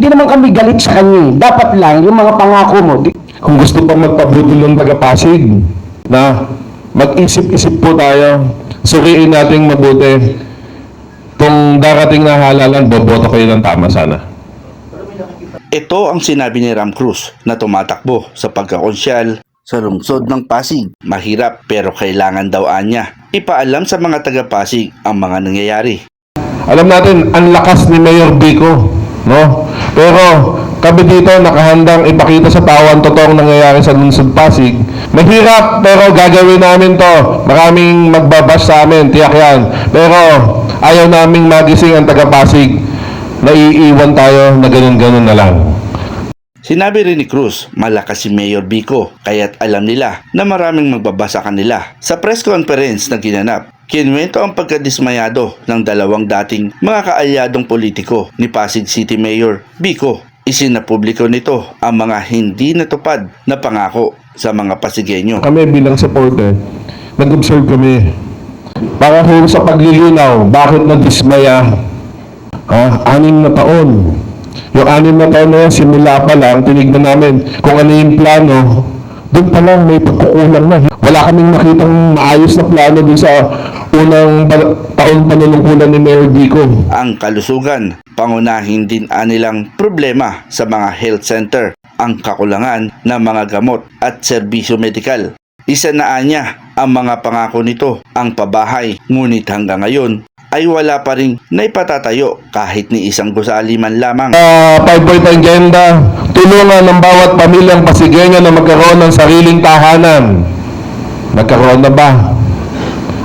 Hindi naman kami galit sa kanya. eh. Dapat lang, yung mga pangako mo, di- Kung gusto pang magpabuti ng taga-Pasig, na mag-isip-isip po tayo, suriin nating mabuti. Kung darating na halalan, boboto kayo ng tama sana. Ito ang sinabi ni Ram Cruz na tumatakbo sa pagkakonsyal sa lungsod ng Pasig. Mahirap pero kailangan daw anya. Ipaalam sa mga taga-Pasig ang mga nangyayari. Alam natin, ang lakas ni Mayor Bico, no? Pero kami dito nakahandang ipakita sa tao ang totoong nangyayari sa lungsod Pasig. Mahirap, pero gagawin namin to. Maraming magbabash sa amin, tiyak yan. Pero ayaw naming magising ang taga-Pasig. Naiiwan tayo na ganun-ganun na lang. Sinabi rin ni Cruz, malakas si Mayor Bico, kaya't alam nila na maraming magbabasa kanila. Sa press conference na ginanap, kinwento ang pagkadismayado ng dalawang dating mga kaalyadong politiko ni Pasig City Mayor Bico. Isinapubliko nito ang mga hindi natupad na pangako sa mga Pasigenyo. Kami bilang supporter, nag-observe kami. Para kung sa paglilinaw, bakit nagdismaya? Ah, anim na taon. Yung anim na taon na yan, simula pa lang, tinignan namin kung ano yung plano, doon pa lang may pagkukulang na. Wala kaming makitang maayos na plano dun sa unang taon panunungkulan ni Mayor Dico. ang kalusugan. Pangunahin din anilang problema sa mga health center, ang kakulangan ng mga gamot at serbisyo medikal. Isa na anya ang mga pangako nito, ang pabahay, ngunit hanggang ngayon ay wala pa rin naipatatayo kahit ni isang gusali man lamang. uh, five-point agenda, tulungan ng bawat pamilyang Pasigueño na magkaroon ng sariling tahanan. Nagkaroon na ba?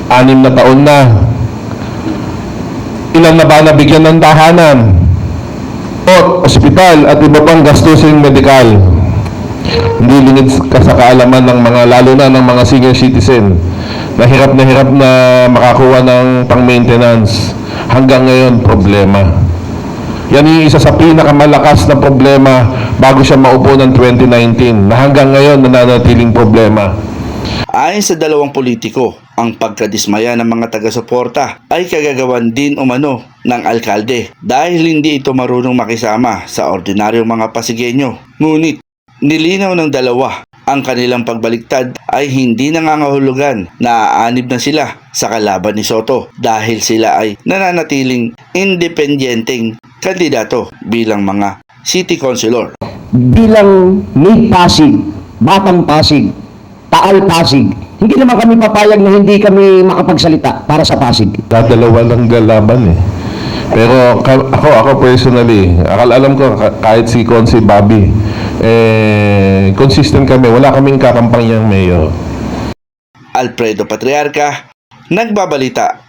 Anim na taon na. Ilan na ba nabigyan ng tahanan? O, ospital at iba pang gastusin medikal. Hindi lingid ka sa kaalaman ng mga, lalo na ng mga senior citizen, na hirap na hirap na makakuha ng pang-maintenance. Hanggang ngayon, problema. Yan yung isa sa pinakamalakas na problema bago siya maupo ng 2019 na hanggang ngayon nananatiling problema. Ayon sa dalawang politiko, ang pagkadismaya ng mga taga-suporta ay kagagawan din umano ng alkalde dahil hindi ito marunong makisama sa ordinaryong mga Pasigenyo. Ngunit nilinaw ng dalawa ang kanilang pagbaliktad ay hindi nangangahulugan na aanib na sila sa kalaban ni Soto dahil sila ay nananatiling independenteng kandidato bilang mga city councilor. bilang may Pasig, Batang Pasig, Taal Pasig, hindi naman kami papayag na hindi kami makapagsalita para sa Pasig. Dadalawa lang galaban eh. Pero ako, ako personally, akal alam ko ka- kahit si Consi Bobby, eh, consistent kami. Wala kaming kakampanyang mayor. Alfredo Patriarca, nagbabalita